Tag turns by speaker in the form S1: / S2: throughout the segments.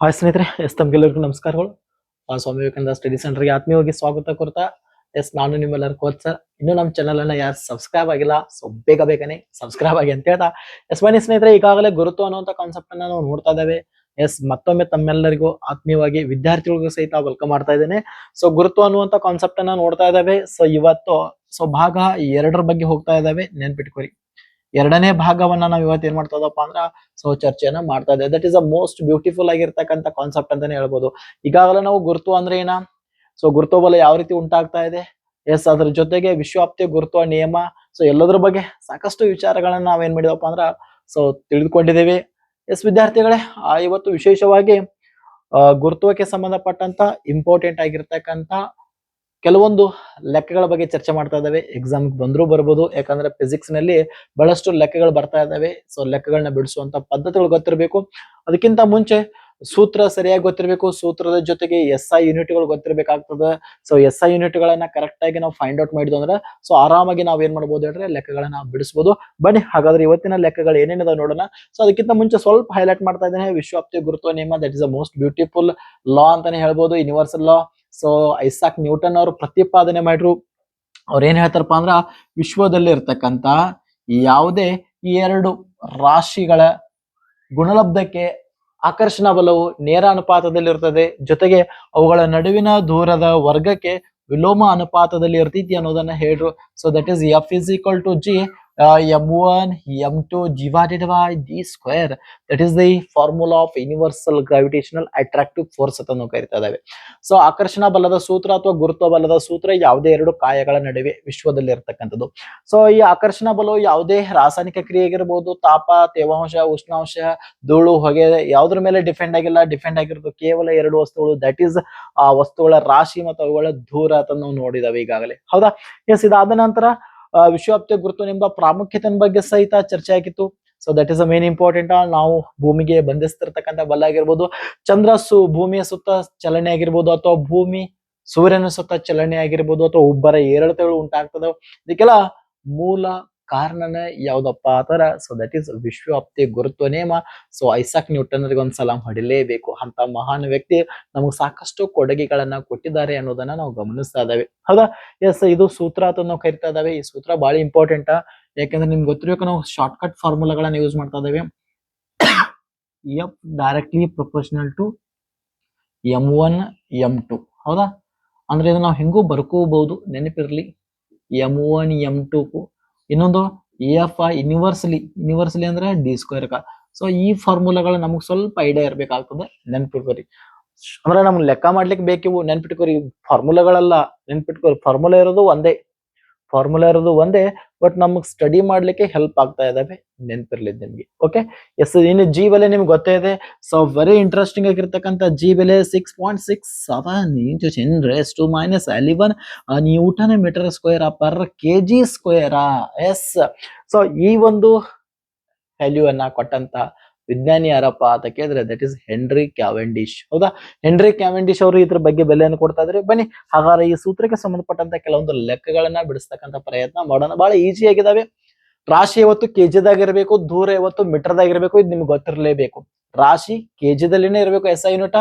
S1: Hi ಸ್ನೇಹಿತರೆ, S ತಮ್ಗೆಲ್ಲರಿಗೂ ನಮಸ್ಕಾರಗಳು. ಆ, ಸ್ವಾಮಿ ವಿವೇಕಾನಂದ ಸ್ಟಡಿ ಸೆಂಟರ್ಗೆ ಆತ್ಮೀಯವಾಗಿ ಸ್ವಾಗತ ಕೊಡ್ತಾ ಎಸ್, ನಾನು ನಿಮ್ಮೆಲ್ಲರೂ ಕೋಚ್ ಸರ್. ಇನ್ನು ನಮ್ಮ ಚಾನಲ್ ಅನ್ನ ಯಾರು ಸಬ್ಸ್ಕ್ರೈಬ್ ಆಗಿಲ್ಲ ಸೊ ಬೇಗ ಬೇಗನೆ ಸಬ್ಸ್ಕ್ರೈಬ್ ಆಗಿ ಅಂತ ಹೇಳ್ತಾ. ಎಸ್, ಬನ್ನಿ ಸ್ನೇಹಿತರೆ, ಈಗಾಗಲೇ ಗುರುತು ಅನ್ನುವಂಥ ಕಾನ್ಸೆಪ್ಟ್ ಅನ್ನ ನಾವು ನೋಡ್ತಾ ಇದ್ದೇವೆ. ಎಸ್, ಮತ್ತೊಮ್ಮೆ ತಮ್ಮೆಲ್ಲರಿಗೂ ಆತ್ಮೀಯವಾಗಿ ವಿದ್ಯಾರ್ಥಿಗಳಿಗೂ ಸಹಿತ ವೆಲ್ಕಮ್ ಮಾಡ್ತಾ ಇದ್ದೇನೆ. ಸೊ ಗುರುತು ಅನ್ನುವಂಥ ಕಾನ್ಸೆಪ್ಟ್ ಅನ್ನ ನೋಡ್ತಾ ಇದ್ದಾವೆ. ಸೊ ಇವತ್ತು ಸೊ ಭಾಗ ಎರಡರ ಬಗ್ಗೆ ಹೋಗ್ತಾ ಇದ್ದಾವೆ. ನೆನ್ಪಿಟ್ಕೊರಿ ಎರಡನೇ ಭಾಗವನ್ನ ನಾವು ಇವತ್ತು ಏನ್ ಮಾಡ್ತಾ ಇದಪ್ಪ ಅಂದ್ರ ಸೊ ಚರ್ಚೆಯನ್ನ ಮಾಡ್ತಾ ಇದೆ that is a most beautiful ಆಗಿರ್ತಕ್ಕಂಥ ಕಾನ್ಸೆಪ್ಟ್ ಅಂತಾನೆ ಹೇಳ್ಬೋದು. ಈಗಾಗಲೇ ನಾವು ಗುರುತು ಅಂದ್ರೆ ಏನ? ಸೊ ಗುರುತು ಬಲ ಯಾವ ರೀತಿ ಉಂಟಾಗ್ತಾ ಇದೆ? ಎಸ್ ಅದ್ರ ಜೊತೆಗೆ ವಿಶ್ವವ್ಯಾಪ್ತಿ ಗುರುತ್ವ, ನಿಯಮ ಸೊ ಎಲ್ಲದ್ರ ಬಗ್ಗೆ ಸಾಕಷ್ಟು ವಿಚಾರಗಳನ್ನ ನಾವೇನ್ ಮಾಡಿದಪ್ಪ ಅಂದ್ರ ಸೊ ತಿಳಿದುಕೊಂಡಿದ್ದೇವೆ. ಎಸ್ ವಿದ್ಯಾರ್ಥಿಗಳೇ ಇವತ್ತು ವಿಶೇಷವಾಗಿ ಗುರುತ್ವಕ್ಕೆ ಸಂಬಂಧಪಟ್ಟಂತ ಇಂಪಾರ್ಟೆಂಟ್ ಆಗಿರ್ತಕ್ಕಂತ ಕೆಲವೊಂದು ಲೆಕ್ಕಗಳ ಬಗ್ಗೆ ಚರ್ಚೆ ಮಾಡ್ತಾ ಇದ್ದಾವೆ. ಎಕ್ಸಾಮ್ ಬಂದರೂ ಬರ್ಬೋದು, ಯಾಕಂದ್ರೆ ಫಿಸಿಕ್ಸ್ನಲ್ಲಿ ಬಹಳಷ್ಟು ಲೆಕ್ಕಗಳು ಬರ್ತಾ ಇದ್ದಾವೆ. ಸೊ ಲೆಕ್ಕಗಳನ್ನ ಬಿಡಿಸುವಂತ ಪದ್ಧತಿಗಳು ಗೊತ್ತಿರಬೇಕು. ಅದಕ್ಕಿಂತ ಮುಂಚೆ ಸೂತ್ರ ಸರಿಯಾಗಿ ಗೊತ್ತಿರಬೇಕು. ಸೂತ್ರದ ಜೊತೆಗೆ ಎಸ್ ಐ ಯೂನಿಟ್ಗಳು ಗೊತ್ತಿರಬೇಕಾಗ್ತದೆ. ಸೊ ಎಸ್ ಐ ಯೂನಿಟ್ಗಳನ್ನ ಕರೆಕ್ಟ್ ಆಗಿ ನಾವು ಫೈಂಡ್ ಔಟ್ ಮಾಡಿದ್ವು ಅಂದ್ರೆ ಸೊ ಆರಾಮಾಗಿ ನಾವ್ ಏನ್ ಮಾಡ್ಬೋದು ಹೇಳ್ರೆ ಲೆಕ್ಕಗಳನ್ನ ಬಿಡಿಸಬಹುದು ಬನ್ನಿ, ಹಾಗಾದ್ರೆ ಇವತ್ತಿನ ಲೆಕ್ಕಗಳು ಏನೇನಿದಾವೆ ನೋಡೋಣ. ಸೊ ಅದಕ್ಕಿಂತ ಮುಂಚೆ ಸ್ವಲ್ಪ ಹೈಲೈಟ್ ಮಾಡ್ತಾ ಇದ್ದೇನೆ. ವಿಶ್ವಾಪ್ತಿ ಗುರುತ್ವ ನಿಯಮ that is a most beautiful law ಅಂತಾನೆ ಹೇಳ್ಬೋದು. Universal law so Isaac Newton ಅವರು ಪ್ರತಿಪಾದನೆ ಮಾಡಿದ್ರು. ಅವ್ರು ಏನ್ ಹೇಳ್ತಾರಪ್ಪ ಅಂದ್ರ, ವಿಶ್ವದಲ್ಲಿ ಇರ್ತಕ್ಕಂತ ಯಾವುದೇ ಈ ಎರಡು ರಾಶಿಗಳ ಗುಣಲಬ್ಧಕ್ಕೆ ಆಕರ್ಷಣಾ ಬಲವು ನೇರ ಅನುಪಾತದಲ್ಲಿ ಇರ್ತದೆ. ಜೊತೆಗೆ ಅವುಗಳ ನಡುವಿನ ದೂರದ ವರ್ಗಕ್ಕೆ ವಿಲೋಮ ಅನುಪಾತದಲ್ಲಿ ಇರ್ತೈತಿ ಅನ್ನೋದನ್ನ ಹೇಳ್ರು. So that is F is equal to G M one M two by d square. Square that is the formula of gravitational attractive force ಅಂತ ಕರಿತಾ ಇದ್ದೇವೆ. ಸೊ ಆಕರ್ಷಣಾ ಬಲದ ಸೂತ್ರ ಅಥವಾ ಗುರುತ್ವ ಬಲದ ಸೂತ್ರ ಯಾವುದೇ ಎರಡು ಕಾಯಗಳ ನಡುವೆ ವಿಶ್ವದಲ್ಲಿ ಇರತಕ್ಕಂಥದ್ದು. ಸೊ ಈ ಆಕರ್ಷಣಾ ಬಲವು ಯಾವುದೇ ರಾಸಾಯನಿಕ ಕ್ರಿಯೆ ಆಗಿರ್ಬೋದು ತಾಪ, ತೇವಾಂಶ, ಉಷ್ಣಾಂಶ, ಧೂಳು ಹೊಗೆ ಯಾವುದ್ರ ಮೇಲೆ ಡಿಪೆಂಡ್ ಆಗಿಲ್ಲ. ಡಿಪೆಂಡ್ ಆಗಿರೋದು ಕೇವಲ ಎರಡು ವಸ್ತುಗಳು. ದಟ್ ಈಸ್ ಆ ವಸ್ತುಗಳ ರಾಶಿ ಮತ್ತು ಅವುಗಳ ದೂರ ಅಂತ ನಾವು ನೋಡಿದಾವೆ ಈಗಾಗಲೇ. ಹೌದಾ? ಎಸ್ ಇದಾದ ನಂತರ ಆ, ಗುರುತ್ವನೆಂಬ ಪ್ರಾಮುಖ್ಯತೆ ಬಗ್ಗೆ ಸಹಿತ ಚರ್ಚೆ ಆಗಿತ್ತು. So that is a main important ನಾವು ಭೂಮಿಗೆ ಬಂಧಿಸ್ತಿರ್ತಕ್ಕಂಥ ಬಲ ಆಗಿರ್ಬೋದು ಚಂದ್ರ ಸು ಭೂಮಿಯ ಸುತ್ತ ಚಲನೆ ಆಗಿರ್ಬೋದು ಅಥವಾ ಭೂಮಿ ಸೂರ್ಯನ ಸುತ್ತ ಚಲನೆ ಆಗಿರ್ಬೋದು ಅಥವಾ ಒಬ್ಬರ ಏರಿಳಿತಗಳು ಉಂಟಾಗ್ತದೆ ಇದಕ್ಕೆಲ್ಲ ಮೂಲ ಕಾರಣನೇ ಯಾವ್ದಪ್ಪ ಆತರ ಸೊ ದಟ್ ಈಸ್ ವಿಶ್ವವ್ಯಾಪ್ತಿ ಗುರುತ್ವ ನೇಮ. ಸೊ ಐಸಾಕ್ ನ್ಯೂಟನ್ ಒಂದ್ ಸಲಾಂ ಹೊಡಿಲೇಬೇಕು. ಅಂತ ಮಹಾನ್ ವ್ಯಕ್ತಿ ನಮಗೆ ಸಾಕಷ್ಟು ಕೊಡುಗೆಗಳನ್ನ ಕೊಟ್ಟಿದ್ದಾರೆ ಅನ್ನೋದನ್ನ ನಾವು ಗಮನಿಸ್ತಾ ಇದಾವೆ ಹೌದಾ? ಎಸ್ ಇದು ಸೂತ್ರ ಅಂತ ನಾವು ಕರಿತಾ ಇದ್ದಾವೆ. ಈ ಸೂತ್ರ ಬಹಳ ಇಂಪಾರ್ಟೆಂಟ್ ಯಾಕಂದ್ರೆ ನಿಮ್ಗೆ ಗೊತ್ತಿರಬೇಕು ನಾವು ಶಾರ್ಟ್ ಕಟ್ ಫಾರ್ಮುಲಾಗಳನ್ನ ಯೂಸ್ ಮಾಡ್ತಾ ಇದಾವೆ F directly proportional to M one M two ಹೌದಾ? ಅಂದ್ರೆ ಇದು ನಾವು ಹೆಂಗೂ ಬರ್ಕೋಬಹುದು ನೆನಪಿರ್ಲಿ. ಎಂ ಒನ್ ಎಂ ಟು ಇನ್ನೊಂದು ಎಫ್ ಯೂನಿವರ್ಸಲಿ ಯೂನಿವರ್ಸಲಿ ಅಂದ್ರೆ ಡಿ ಸ್ಕ್ವೇರ್ ಸೊ ಈ ಫಾರ್ಮುಲಾಗಳು ನಮಗೆ ಸ್ವಲ್ಪ ಐಡಿಯಾ ಇರಬೇಕಾಗ್ತದೆ, ನೆನ್ಪಿಟ್ಕೋರಿ. ಅಂದ್ರೆ ನಮ್ಗೆ ಲೆಕ್ಕ ಮಾಡ್ಲಿಕ್ಕೆ ಬೇಕಿವು ನೆನ್ಪಿಟ್ಕೋರಿ. ಫಾರ್ಮುಲಾಗಳೆಲ್ಲ ನೆನ್ಪಿಟ್ಕೋರಿ. ಫಾರ್ಮುಲಾ ಇರೋದು ಒಂದೇ. ಫಾರ್ಮುಲಾ ಇರೋದು ಒಂದೇ ಬಟ್ ನಮಗೆ ಸ್ಟಡಿ ಮಾಡ್ಲಿಕ್ಕೆ ಹೆಲ್ಪ್ ಆಗ್ತಾ ಇದಾವೆ. ನೆನ್ಪಿರ್ಲಿ ನಿಮಗೆ ಓಕೆ ಎಸ್ ಇನ್ನು ಜಿ ಬೆಲೆ ನಿಮ್ಗೆ ಗೊತ್ತೇ ಇದೆ. ಸೊ ವೆರಿ ಇಂಟ್ರೆಸ್ಟಿಂಗ್ ಆಗಿರ್ತಕ್ಕಂಥ ಜಿ ಬೆಲೆ six point six seven into ten raise to minus eleven newton metre square per K G ಸ್ಕ್ವೇರಾ yes so ಈ ಒಂದು ವ್ಯಾಲ್ಯೂ ಅನ್ನ ಕೊಟ್ಟಂತ ವಿಜ್ಞಾನಿ ಯಾರಪ್ಪ ಅಂತ ಕೇಳಿದ್ರೆ ದಟ್ ಇಸ್ ಹೆನ್ರಿ ಕ್ಯಾವೆಂಡಿಶ್ ಹೌದಾ? ಹೆನ್ರಿ ಕ್ಯಾವೆಂಡಿಶ್ ಅವರು ಇದ್ರ ಬಗ್ಗೆ ಬೆಲೆಯನ್ನು ಕೊಡ್ತಾ ಇದ್ರೆ ಬನ್ನಿ, ಹಾಗಾದ್ರೆ ಈ ಸೂತ್ರಕ್ಕೆ ಸಂಬಂಧಪಟ್ಟಂತ ಕೆಲವೊಂದು ಲೆಕ್ಕಗಳನ್ನ ಬಿಡಿಸ್ತಕ್ಕಂಥ ಪ್ರಯತ್ನ ಮಾಡೋಣ. ಬಹಳ ಈಸಿ ಆಗಿದಾವೆ. ರಾಶಿ ಯಾವತ್ತು ಕೆ ಜಿದಾಗಿರ್ಬೇಕು ದೂರ ಇವತ್ತು ಮೀಟರ್ ದಾಗಿರ್ಬೇಕು ಇದು ನಿಮ್ಗೆ ಗೊತ್ತಿರಲೇಬೇಕು. ರಾಶಿ ಕೆಜಿದಲ್ಲಿನೇ ಇರಬೇಕು, ಎಸ್ ಐ ಯೂನಿಟ.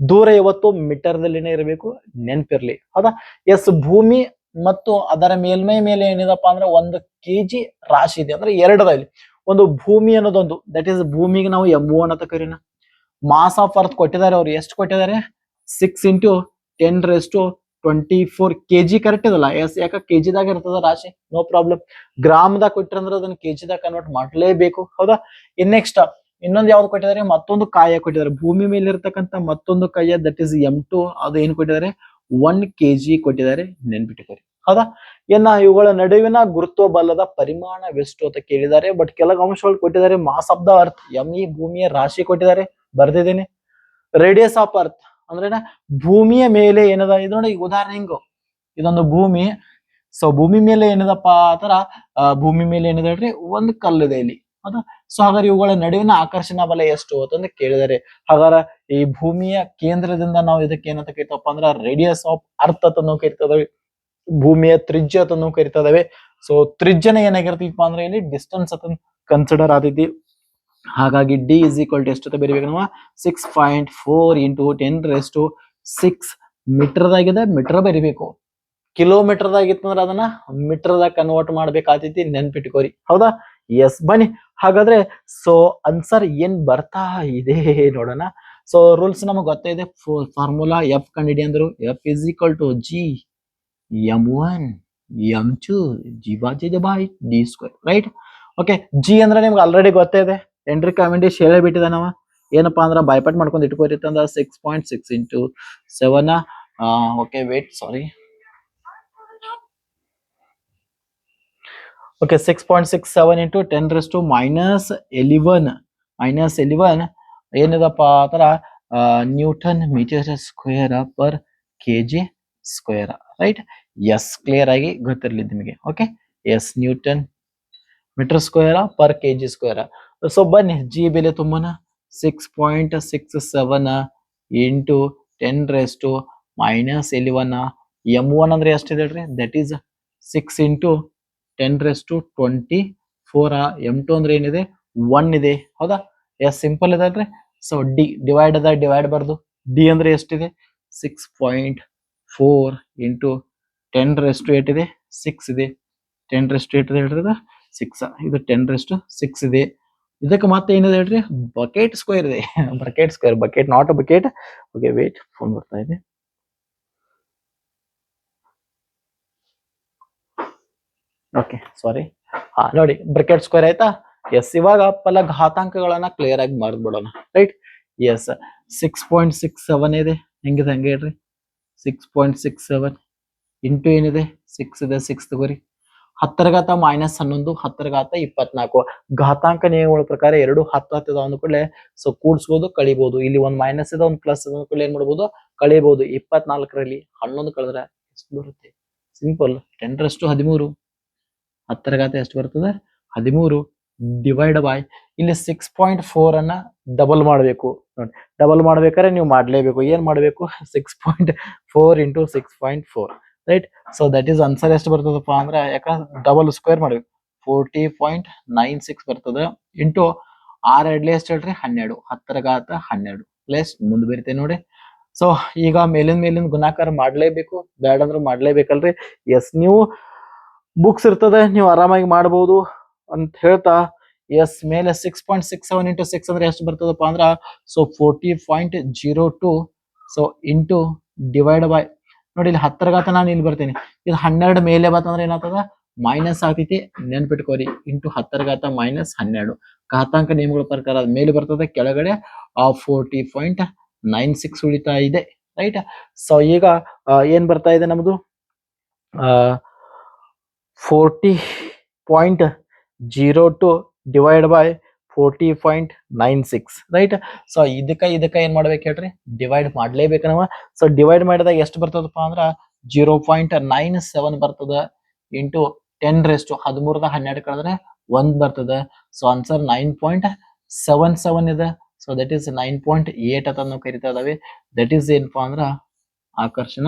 S1: ದೂರ ಯಾವತ್ತು ಮೀಟರ್ದಲ್ಲಿನೇ ಇರಬೇಕು, ನೆನ್ಪಿರ್ಲಿ. ಹೌದಾ? ಎಸ್ ಭೂಮಿ ಮತ್ತು ಅದರ ಮೇಲ್ಮೈ ಮೇಲೆ ಏನಿದಪ್ಪ ಅಂದ್ರೆ ಒಂದು ಕೆಜಿ ರಾಶಿ ಇದೆ. ಅಂದ್ರೆ ಎರಡರಲ್ಲಿ. ಒಂದು ಭೂಮಿ ಅನ್ನೋದೊಂದು ದಟ್ ಈಸ್ ಭೂಮಿಗೆ ನಾವು ಎಂ ಒನ್ ಅಂತ ಕರೀನ ಮಾಸ್ ಆಫ್ ಅರ್ತ್ ಕೊಟ್ಟಿದ್ದಾರೆ ಅವ್ರು, ಎಷ್ಟು ಕೊಟ್ಟಿದ್ದಾರೆ? Six into ten raise to twenty four KG correct ಇದಲ್ಲ? ಎಸ್, ಯಾಕೆ ಕೆ ಜಿದಾಗ ಇರ್ತದ ರಾಶಿ? ನೋ ಪ್ರಾಬ್ಲಮ್ ಗ್ರಾಮದಾಗ ಕೊಟ್ಟಿರಂದ್ರೆ ಅದನ್ನ ಕೆಜಿದಾಗ ಕನ್ವರ್ಟ್ ಮಾಡಲೇಬೇಕು. ಹೌದಾ? ಇನ್ ನೆಕ್ಸ್ಟ್ ಇನ್ನೊಂದು ಯಾವ್ದು ಕೊಟ್ಟಿದ್ದಾರೆ? ಮತ್ತೊಂದು ಕಾಯ ಕೊಟ್ಟಿದ್ದಾರೆ. ಭೂಮಿ ಮೇಲೆ ಇರ್ತಕ್ಕಂಥ ಮತ್ತೊಂದು ಕಾಯ ದಟ್ ಇಸ್ ಎಂ ಟು ಅದು ಏನ್ ಕೊಟ್ಟಿದ್ದಾರೆ? ಒನ್ ಕೆಜಿ ಕೊಟ್ಟಿದ್ದಾರೆ ನೆನ್ಪಿಟ್ಕೋರಿ. ಹೌದಾ? ಏನ ಇವುಗಳ ನಡುವಿನ ಗುರುತ್ವ ಬಲದ ಪರಿಮಾಣವೆಷ್ಟು ಅಂತ ಕೇಳಿದ್ದಾರೆ. ಬಟ್ ಕೆಲವು ಅಂಶಗಳು ಕೊಟ್ಟಿದ್ದಾರೆ. Mass of the earth M ಈ ಭೂಮಿಯ ರಾಶಿ ಕೊಟ್ಟಿದ್ದಾರೆ. ಬರ್ದಿದ್ದೀನಿ. ರೇಡಿಯಸ್ ಆಫ್ ಅರ್ತ್ ಅಂದ್ರೆ ಭೂಮಿಯ ಮೇಲೆ ಏನದ? ಇದು ನೋಡಿ, ಈಗ ಉದಾಹರಣೆ ಹಿಂಗು. ಇದೊಂದು ಭೂಮಿ. ಸೊ ಭೂಮಿ ಮೇಲೆ ಏನದಪ್ಪ ಆತರ ಭೂಮಿ ಮೇಲೆ ಏನಿದೆ ಹೇಳ್ರಿ? ಒಂದು ಕಲ್ಲಿದೆ ಇಲ್ಲಿ. ಹೌದಾ? ಸೊ ಹಾಗಾದ್ರೆ ಇವುಗಳ ನಡುವಿನ ಆಕರ್ಷಣಾ ಬಲ ಎಷ್ಟು ಅಂತಂದು ಕೇಳಿದ್ದಾರೆ. ಹಾಗಾದ್ರೆ ಈ ಭೂಮಿಯ ಕೇಂದ್ರದಿಂದ ನಾವು ಇದಕ್ಕೆ ಏನಂತ ಕರಿತಪ್ಪ ಅಂದ್ರ ರೇಡಿಯಸ್ ಆಫ್ ಅರ್ತ್ ಅಂತ ನಾವು ಕರಿತೇವೆ. ಭೂಮಿಯ ತ್ರಿಜ್ಯ ಅಂತ ನಾವು ಕರಿತಾ ಇದಾವೆ. ಸೊ ತ್ರಿಜ್ಯನ ಏನಾಗಿರ್ತೀವಿ ಅಂದ್ರೆ ಇಲ್ಲಿ ಡಿಸ್ಟೆನ್ಸ್ ಅಂತ ಕನ್ಸಿಡರ್ ಆದೈತಿ. ಹಾಗಾಗಿ ಡಿ ಇಸ್ ಈಕ್ವಲ್ ಟು ಎಷ್ಟು ಬರೀಬೇಕು ನಾವು? Six point four into ten raise to six ಮೀಟರ್ದಾಗಿದೆ, metre ಬರಿಬೇಕು. ಕಿಲೋಮೀಟರ್ದಾಗಿತ್ತಂದ್ರೆ ಅದನ್ನ ಮೀಟರ್ದಾಗ ಕನ್ವರ್ಟ್ ಮಾಡ್ಬೇಕಾಗ್ತೈತಿ, ನೆನ್ಪಿಟ್ಕೋರಿ. ಹೌದಾ? ಎಸ್ ಬನ್ನಿ. ಹಾಗಾದ್ರೆ ಸೊ ಆನ್ಸರ್ ಏನ್ ಬರ್ತಾ ಇದೆ ನೋಡೋಣ. ಸೊ ರೂಲ್ಸ್ ನಮಗೆ ಗೊತ್ತಿದೆ ಫಾರ್ಮುಲಾ ಎಫ್ ಕಂಡಿಡಿ ಅಂದ್ರು F is equal to G M one M two G bhaji by D square right okay G ಅಂದ್ರೆ ನಿಮ್ಗೆ ಆಲ್ರೆಡಿ ಗೊತ್ತೇ ಇದೆ. ಎಂಟ್ರಿ ಕಾಮೆಂಡೇಶ್ ಹೇಳೇ ನಾವು ಏನಪ್ಪಾ ಅಂದ್ರೆ ಬೈಪಟ್ ಮಾಡ್ಕೊಂಡು ಇಟ್ಕೋರಿತ್ತಂದ six point six into seven okay wait sorry okay six point six seven into ten raise to minus eleven minus eleven ಏನಿದಪ್ಪ ಆ newton meter square per K G square right yes clear ಆಗಿ ಗೊತ್ತಿರಲಿ ನಿಮಗೆ okay yes newton meter square per K G square. So ಬನ್ನಿ G ಬೆಲೆ ತುಂಬನ? Six point six seven into ten raise to minus eleven M one ಅಂದ್ರೆ ಎಷ್ಟಿದೆ ಹೇಳ್ರಿ? That is six into ten raise to twenty four M two ಅಂದ್ರೆ ಏನಿದೆ? One ಇದೆ. ಹೌದಾ? Yes simple ಇದೆ ಅಲ್ರಿ? ಸೊ ಡಿ ಡಿವೈಡ್ ಅದ ಡಿವೈಡ್ ಬಾರ್ದು. ಡಿ ಅಂದ್ರೆ ಎಷ್ಟಿದೆ? Six point four into ten raise to eight ಇದೆ ಸಿಕ್ಸ್ ಇದೆ. ಟೆನ್ ರೆಸ್ ಟು ಏಟ್ ಇದೆ ಹೇಳ್ರಿ ಸಿಕ್ಸ್ ಇದು ಟೆನ್ ರೆಸ್ ಟು ಸಿಕ್ಸ್ ಇದೆ. ಇದಕ್ಕೆ ಮತ್ತೆ ಏನಿದೆ ಹೇಳ್ರಿ ಬಕೆಟ್ ಸ್ಕ್ವೇರ್ ಇದೆ. Bracket square bracket not bracket okay wait phone ಬರ್ತಾ ಇದೆ. ಓಕೆ ಸಾರಿ ಹಾ, ನೋಡಿ ಬ್ರಿಕೆಟ್ ಸ್ಕ್ವೇರ್ ಆಯ್ತಾ? ಎಸ್ ಇವಾಗ ಪಲ ಘಾತಾಂಕಗಳನ್ನ ಕ್ಲಿಯರ್ ಆಗಿ ಬಿಡೋಣ. Right yes six point six seven ಇದೆ. ಹೆಂಗಿದೆ, ಹಂಗೆ ಹೇಳ್ರಿ? Six point six seven into ಏನಿದೆ? ಸಿಕ್ಸ್ ಇದೆ ಸಿಕ್ಸ್ ತಗೋರಿ. ಹತ್ತರ ಘಾತ ಮೈನಸ್ ಹನ್ನೊಂದು ಹತ್ತರ ಘಾತ ಇಪ್ಪತ್ನಾಲ್ಕು. ಘಾತಾಂಕ ನಿಯಮಗಳ ಪ್ರಕಾರ ಎರಡು ಹತ್ತು ಹತ್ತದ ಅಂದ ಸೊ ಕೂಡಿಸ್ಬೋದು ಕಳಿಬಹುದು ಇಲ್ಲಿ ಒಂದು ಮೈನಸ್ ಇದೆ, ಒಂದು ಪ್ಲಸ್ ಇದೆ ಅಂದ ಕೂಡಲೇ ಏನ್ ಮಾಡ್ಬೋದು? ಕಳಿಬಹುದು ಇಪ್ಪತ್ನಾಲ್ಕರಲ್ಲಿ ಹನ್ನೊಂದು ಕಳೆದ್ರೆ ಎಷ್ಟು ಬರುತ್ತೆ? ಸಿಂಪಲ್ ಟೆನ್ರಷ್ಟು ಹದಿಮೂರು. ಹತ್ತರ ಘಾತ ಎಷ್ಟು ಬರ್ತದೆ? ಹದಿಮೂರು ಡಿವೈಡ್ ಬೈ ಇಲ್ಲಿ ಸಿಕ್ಸ್ ಪಾಯಿಂಟ್ ಫೋರ್ ಅನ್ನ ಡಬಲ್ ಮಾಡಬೇಕು. ನೋಡಿ ಡಬಲ್ ಮಾಡ್ಬೇಕಾದ್ರೆ ನೀವು ಮಾಡಲೇಬೇಕು. ಏನ್ ಮಾಡಬೇಕು? Six point four into six point four right so that is answer ಎಷ್ಟು ಬರ್ತದಪ್ಪ ಅಂದ್ರೆ ಯಾಕಂದ್ರೆ ಡಬಲ್ ಸ್ಕ್ವೇರ್ ಮಾಡ್ಬೇಕು ಫೋರ್ಟಿ ಪಾಯಿಂಟ್ ನೈನ್ ಸಿಕ್ಸ್ ಬರ್ತದೆ. ಇಂಟು ಆರ್ ಎರಡ್ಲಿ ಎಷ್ಟು ಹೇಳ್ರಿ? ಹನ್ನೆರಡು. ಹತ್ತರ ಘಾತ ಹನ್ನೆರಡು. ಪ್ಲಸ್ ಮುಂದೆ ಬರೀತೆ ನೋಡಿ. ಸೊ ಈಗ ಮೇಲಿನ ಮೇಲಿನ ಗುಣಾಕಾರ ಮಾಡ್ಲೇಬೇಕು. ಬ್ಯಾಡ್ ಅಂದ್ರೆ ಮಾಡ್ಲೇಬೇಕಲ್ರಿ. ಎಸ್ ನೀವು ಬುಕ್ಸ್ ಇರ್ತದೆ, ನೀವು ಆರಾಮಾಗಿ ಮಾಡಬಹುದು ಅಂತ ಹೇಳ್ತಾ ಎಸ್ ಮೇಲೆ six point six seven into six ಅಂದ್ರೆ ಎಷ್ಟು ಬರ್ತದಪ್ಪ ಅಂದ್ರ so forty point zero two so into divide by ನೋಡಿ, ಇಲ್ಲಿ ಹತ್ತರಗಾತ ನಾನು ಇಲ್ಲಿ ಬರ್ತೀನಿ. ಇದು ಹನ್ನೆರಡು ಮೇಲೆ ಬಂತಂದ್ರೆ ಏನಾಗ್ತದ? ಮೈನಸ್ ಆಗ್ತೈತಿ. ನೆನ್ಪಿಟ್ಕೋರಿ. ಇಂಟು ಹತ್ತರಗಾತ ಮೈನಸ್ ಹನ್ನೆರಡು. ಘಾತಾಂಕ ನಿಯಮಗಳ ಪ್ರಕಾರ ಮೇಲೆ ಬರ್ತದೆ. ಕೆಳಗಡೆ ಫೋರ್ಟಿ ಪಾಯಿಂಟ್ ನೈನ್ ಸಿಕ್ಸ್ ಉಳಿತಾ ಇದೆ. ರೈಟ್ ಸೊ ಈಗ ಏನ್ ಬರ್ತಾ ಇದೆ ನಮ್ದು? Forty point zero two divide by forty point nine six right so ಇದಕ್ಕ ಇದಕ್ಕ ಏನ್ ಮಾಡ್ಬೇಕು ಹೇಳ್ರಿ? ಡಿವೈಡ್ ಮಾಡ್ಲೇಬೇಕು ನಾವು. ಸೊ ಡಿವೈಡ್ ಮಾಡಿದಾಗ ಎಷ್ಟು ಬರ್ತದಪ್ಪ ಅಂದ್ರ ಜೀರೋ ಪಾಯಿಂಟ್ ನೈನ್ ಸೆವೆನ್ ಬರ್ತದ ಇಂಟು ಟೆನ್ ರೆಸ್ಟ್ ಹದಿಮೂರದ ಹನ್ನೆರಡು ಕಳೆದ್ರೆ ಒಂದ್ ಬರ್ತದ. So answer nine point seven seven ಇದೆ. So that is nine point eight ಅಂತ ನಾವು ಕರಿತಾ ಇದಾವೆ. ದಟ್ ಈಸ್ ಏನಪ್ಪಾ ಅಂದ್ರ ಆಕರ್ಷಣ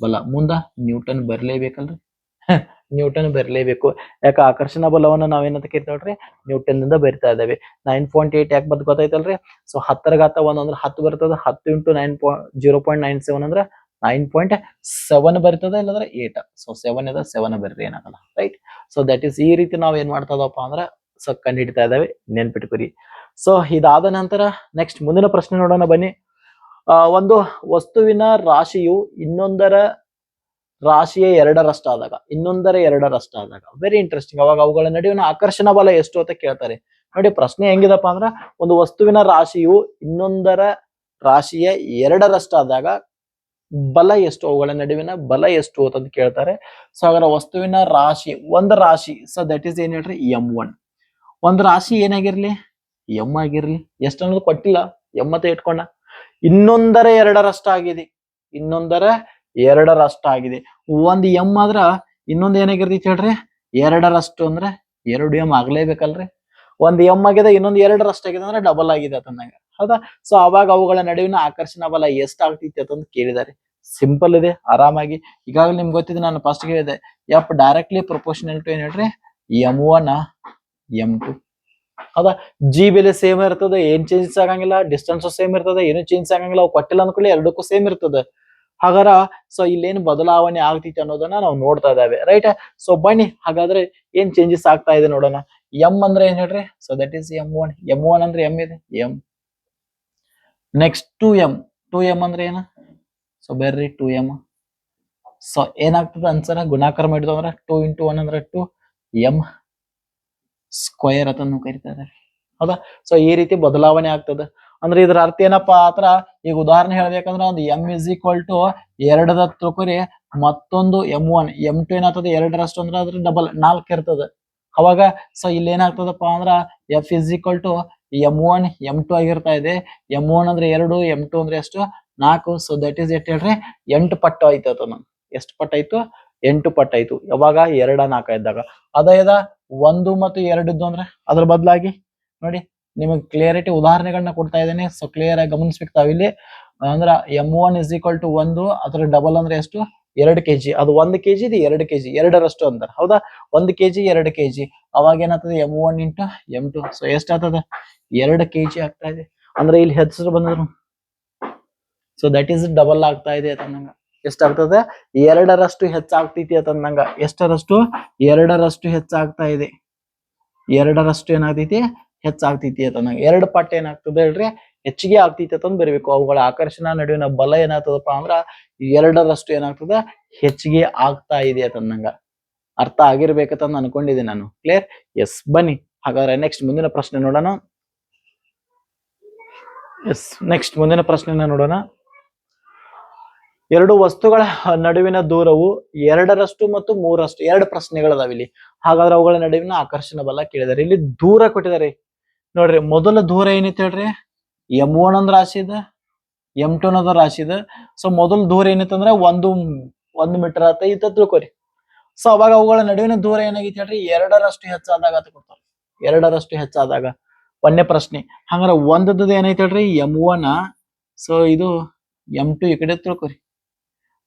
S1: ಬಲ. ಮುಂದ ನ್ಯೂಟನ್ ಬರ್ಲೇಬೇಕಲ್ರಿ. ನ್ಯೂಟನ್ ಬರಲೇಬೇಕು. ಯಾಕೆ ಆಕರ್ಷಣ ಬಲವನ್ನು ನಾವೇನಂತ ನೋಡ್ರಿ? ನ್ಯೂಟನ್ ಇಂದ ಬರಿತಾ ಇದ್ದೇವೆ. ನೈನ್ ಪಾಯಿಂಟ್ ಏಟ್ ಯಾಕೆ ಬಂದು ಗೊತ್ತಾಯ್ತಲ್ರಿ? ಸೊ ಹತ್ತರ ಘಾತ ಒಂದ್ ಅಂದ್ರೆ ಹತ್ತು ಬರ್ತದೆ, ಹತ್ತು into nine point zero point nine seven ಅಂದ್ರೆ ನೈನ್ ಪಾಯಿಂಟ್ ಸೆವೆನ್ ಬರ್ತದೆ ಇಲ್ಲಾಂದ್ರೆ ಏಟ್. ಸೊ ಸೆವೆನ್ ಇದೆ ಸೆವೆನ್ ಬರ್ರಿ ಏನಾಗಲ್ಲ ರೈಟ್ ಸೊ ದಟ್ ಈಸ್ ಈ ರೀತಿ ನಾವು ಏನ್ ಮಾಡ್ತಾ ಇದವಪ್ಪ ಅಂದ್ರೆ ಸೊ ಕಂಡು ಹಿಡಿತಾ ಇದಾವೆ ನೆನ್ಪಿಟ್ಕೊರಿ ಸೊ ಇದಾದ ನಂತರ ನೆಕ್ಸ್ಟ್ ಮುಂದಿನ ಪ್ರಶ್ನೆ ನೋಡೋಣ ಬನ್ನಿ. ಒಂದು ವಸ್ತುವಿನ ರಾಶಿಯು ಇನ್ನೊಂದರ ರಾಶಿಯ ಎರಡರಷ್ಟಾದಾಗ, ಇನ್ನೊಂದರ ಎರಡರಷ್ಟಾದಾಗ. ವೆರಿ ಇಂಟ್ರೆಸ್ಟಿಂಗ್ ಅವಾಗ ಅವುಗಳ ನಡುವಿನ ಆಕರ್ಷಣ ಬಲ ಎಷ್ಟು ಅಂತ ಕೇಳ್ತಾರೆ. ನೋಡಿ, ಪ್ರಶ್ನೆ ಹೆಂಗಿದಪ್ಪ ಅಂದ್ರ, ಒಂದು ವಸ್ತುವಿನ ರಾಶಿಯು ಇನ್ನೊಂದರ ರಾಶಿಯ ಎರಡರಷ್ಟಾದಾಗ ಬಲ ಎಷ್ಟು, ಅವುಗಳ ನಡುವಿನ ಬಲ ಎಷ್ಟು ಅಂತ ಕೇಳ್ತಾರೆ. ಸೊ ಅದರ ವಸ್ತುವಿನ ರಾಶಿ, ಒಂದು ರಾಶಿ ಸೊ ದಟ್ ಈಸ್ ಏನ್ ಹೇಳ್ರಿ? ಎಂ ಒನ್ ಒಂದು ರಾಶಿ ಏನಾಗಿರ್ಲಿ? ಎಂ ಆಗಿರ್ಲಿ. ಎಷ್ಟು ಅನ್ನೋದು ಕೊಟ್ಟಿಲ್ಲ. ಎಂ ಅಂತ ಇಟ್ಕೊಂಡ. ಇನ್ನೊಂದರ ಎರಡರಷ್ಟಾಗಿದೆ. ಇನ್ನೊಂದರ ಎರಡರಷ್ಟಾಗಿದೆ ಒಂದು ಎಂ ಆದ್ರ ಇನ್ನೊಂದು ಏನಾಗಿರ್ತೈತಿ ಹೇಳ್ರಿ? ಎರಡರಷ್ಟು ಅಂದ್ರೆ ಎರಡು ಎಂ ಆಗ್ಲೇಬೇಕಲ್ರಿ? ಒಂದ್ ಎಂ ಆಗಿದೆ, ಇನ್ನೊಂದು ಎರಡರಷ್ಟು ಆಗಿದೆ ಅಂದ್ರೆ ಡಬಲ್ ಆಗಿದೆ ಅಂತಂದಾಗ ಹೌದಾ? ಸೊ ಅವಾಗ ಅವುಗಳ ನಡುವಿನ ಆಕರ್ಷಣ ಬಲ ಎಷ್ಟಾಗ್ತೈತಿ ಅಂತಂದು ಕೇಳಿದ್ದಾರೆ ಸಿಂಪಲ್ ಇದೆ, ಆರಾಮಾಗಿ. ಈಗಾಗಲೇ ನಿಮ್ಗೆ ಗೊತ್ತಿದೆ, ನಾನು ಫಸ್ಟ್ ಹೇಳಿದೆ ಎಫ್ ಡೈರೆಕ್ಟ್ಲಿ ಪ್ರೊಪೋರ್ಷನಲ್ ಟು ಏನ್ ಹೇಳ್ರಿ? ಎಂ ಒನ್ ಎಂ ಟು ಹೌದಾ? ಜಿ ಬೆಲೆ ಸೇಮ್ ಇರ್ತದೆ, ಏನ್ ಚೇಂಜಸ್ ಆಗಂಗಿಲ್ಲ ಡಿಸ್ಟೆನ್ಸ್ ಸೇಮ್ ಇರ್ತದೆ, ಏನು ಚೇಂಜ್ ಆಗಂಗಿಲ್ಲ, ಅವು ಕೊಟ್ಟಿಲ್ಲ ಅಂದ್ಕೊಳ್ಳಿ ಎರಡಕ್ಕೂ ಸೇಮ್ ಇರ್ತದೆ. ಹಾಗಾರ ಸೊ ಇಲ್ಲೇನು ಬದಲಾವಣೆ ಆಗ್ತಿತ್ತು ಅನ್ನೋದನ್ನ ನಾವು ನೋಡ್ತಾ ಇದ್ದೇವೆ ರೈಟ್ ಸೊ ಬನ್ನಿ, ಹಾಗಾದ್ರೆ ಏನ್ ಚೇಂಜಸ್ ಆಗ್ತಾ ಇದೆ ನೋಡೋಣ. ಎಂ ಅಂದ್ರೆ ಏನ್ ಹೇಳ್ರಿ? So that is M one M one ಅಂದ್ರೆ ಎಂ ಇದೆ? M next to M two M ಅಂದ್ರೆ ಏನ? ಸೊ ಬೇರ್ರಿ ಟು ಎಂ ಸೊ ಏನಾಗ್ತದೆ ಅನ್ಸರ ಗುಣಾಕಾರ ಮಾಡಿದ್ವು ಅಂದ್ರೆ ಟೂ ಇಂಟು ಒನ್ ಅಂದ್ರೆ ಟು ಎಂ ಸ್ಕ್ವೇರ್ ಅಂತ ಇದ್ದಾರೆ ಹೌದಾ? ಸೊ ಈ ರೀತಿ ಬದಲಾವಣೆ ಆಗ್ತದೆ. ಅಂದ್ರೆ ಇದ್ರ ಅರ್ಥ ಏನಪ್ಪಾ? ಆತರ ಈಗ ಉದಾಹರಣೆ ಹೇಳ್ಬೇಕಂದ್ರೆ ಒಂದು ಎಂ ಇಸ್ ಈಕ್ವಲ್ ಟು ಎರಡದ ತುಕುರಿ ಮತ್ತೊಂದು ಎಂ ಒನ್ ಎಂ ಟು ಏನಾಗ್ತದೆ? ಎರಡರಷ್ಟು ಅಂದ್ರೆ ಅದ್ರ ಡಬಲ್ ನಾಲ್ಕು ಇರ್ತದ. ಅವಾಗ ಸೊ ಇಲ್ಲಿ ಏನಾಗ್ತದಪ್ಪ ಅಂದ್ರ F is equal to M one M two ಆಗಿರ್ತಾ ಇದೆ. ಎಂ ಒನ್ ಅಂದ್ರೆ ಎರಡು ಎಂ ಟು ಅಂದ್ರೆ ಎಷ್ಟು? ನಾಲ್ಕು. ಸೊ ದಟ್ ಈಸ್ ಎಟ್ ಹೇಳ್ರಿ. ಎಂಟು ಪಟ್ಟು ಆಯ್ತು ಅದನ್ನ. ಎಷ್ಟು ಪಟ್ಟು ಆಯ್ತು? ಎಂಟು ಪಟ್ಟು ಆಯ್ತು. ಯಾವಾಗ? ಎರಡ ನಾಲ್ಕ ಇದ್ದಾಗ. ಅದಾಯದ ಒಂದು ಮತ್ತು ಎರಡದ್ದು ಅಂದ್ರೆ ಅದ್ರ ಬದಲಾಗಿ ನೋಡಿ. ನಿಮಗೆ ಕ್ಲಿಯರಿಟಿ ಉದಾಹರಣೆಗಳನ್ನ ಕೊಡ್ತಾ ಇದ್ದೇನೆ. ಸೊ ಕ್ಲಿಯರ್ ಆಗಿ ಗಮನಿಸ್ಬೇಕು ತಾವಿಲ್ಲಿ. ಅಂದ್ರ M one is equal to ಒಂದು, ಅದರ ಡಬಲ್ ಅಂದ್ರೆ ಎಷ್ಟು? ಎರಡು ಕೆಜಿ ಅದು ಒಂದು ಕೆಜಿ ಇದು ಎರಡು ಕೆಜಿ ಎರಡರಷ್ಟು ಅಂತಾರೆ. ಹೌದಾ? ಒಂದು ಕೆಜಿ ಎರಡು ಕೆಜಿ ಅವಾಗ ಏನಾಗ್ತದೆ? M one into M two so ಎಷ್ಟಾಗ್ತದೆ? ಎರಡು ಕೆಜಿ ಆಗ್ತಾ ಇದೆ. ಅಂದ್ರೆ ಇಲ್ಲಿ ಹೆಸರು ಬಂದ್ರು ಸೊ ದಟ್ ಈಸ್ ಡಬಲ್ ಆಗ್ತಾ ಇದೆ ಅಂತಂದಂಗ. ಎಷ್ಟಾಗ್ತದೆ? ಎರಡರಷ್ಟು ಹೆಚ್ಚಾಗ್ತೈತಿ ಅಂತಂದಂಗ. ಎಷ್ಟರಷ್ಟು? ಎರಡರಷ್ಟು ಹೆಚ್ಚಾಗ್ತಾ ಇದೆ. ಎರಡರಷ್ಟು ಏನಾಗ್ತೈತಿ? ಹೆಚ್ಚಾಗ್ತೈತಿ ಅಂತಂದಂಗ ಎರಡು ಪಟ್ಟ ಏನಾಗ್ತದೆ ಹೇಳ್ರಿ? ಹೆಚ್ಚಿಗೆ ಆಗ್ತೈತಿ ಅಂತಂದ್ ಬರಬೇಕು. ಅವುಗಳ ಆಕರ್ಷಣ ನಡುವಿನ ಬಲ ಏನಾಗ್ತದಪ್ಪ ಅಂದ್ರ ಎರಡರಷ್ಟು ಏನಾಗ್ತದ? ಹೆಚ್ಚಿಗೆ ಆಗ್ತಾ ಇದೆ ಅಂತಂದಂಗ ಅರ್ಥ ಆಗಿರ್ಬೇಕಂತ ಅನ್ಕೊಂಡಿದ್ದೀನಿ ನಾನು. ಕ್ಲಿಯರ್ ಎಸ್ ಬನ್ನಿ. ಹಾಗಾದ್ರೆ ನೆಕ್ಸ್ಟ್ ಮುಂದಿನ ಪ್ರಶ್ನೆ ನೋಡೋಣ. ಎಸ್ ನೆಕ್ಸ್ಟ್ ಮುಂದಿನ ಪ್ರಶ್ನೆನ ನೋಡೋಣ. ಎರಡು ವಸ್ತುಗಳ ನಡುವಿನ ದೂರವು ಎರಡರಷ್ಟು ಮತ್ತು ಮೂರಷ್ಟು ಎರಡು ಪ್ರಶ್ನೆಗಳದಾವ ಇಲ್ಲಿ. ಹಾಗಾದ್ರೆ ಅವುಗಳ ನಡುವಿನ ಆಕರ್ಷಣ ಬಲ ಕೇಳಿದಾರೆ. ಇಲ್ಲಿ ದೂರ ಕೊಟ್ಟಿದ್ದಾರೆ. ನೋಡ್ರಿ, ಮೊದಲ ದೂರ ಏನೈತೆ ಹೇಳ್ರಿ? ಎಂ ಒನ್ ಅಂದ್ರ ರಾಶಿ ಇದೆ ಎಂ ಟು ಅನ್ನೋದು ರಾಶಿ ಇದೆ. ಸೊ ಮೊದಲ ದೂರ ಏನೈತೆ ಅಂದ್ರೆ ಒಂದು ಒಂದು ಮೀಟರ್ ಆತ ಇತ್ತ ತಿಳ್ಕೊರಿ. ಸೊ ಅವಾಗ ಅವುಗಳ ನಡುವಿನ ದೂರ ಏನಾಗೈತೆ ಹೇಳ್ರಿ? ಎರಡರಷ್ಟು ಹೆಚ್ಚಾದಾಗ ಅಂತ ಕೊಡ್ತಾರೆ. ಎರಡರಷ್ಟು ಹೆಚ್ಚಾದಾಗ ಒಂದನೇ ಪ್ರಶ್ನೆ, ಹಂಗಾರೆ ಒಂದದ್ದು ಏನೈತೆ ಹೇಳ್ರಿ? ಎಂ ಒನ್ ಸೊ ಇದು ಎಂ ಟು ಈ ಕಡೆ ತಿಳ್ಕೊರಿ.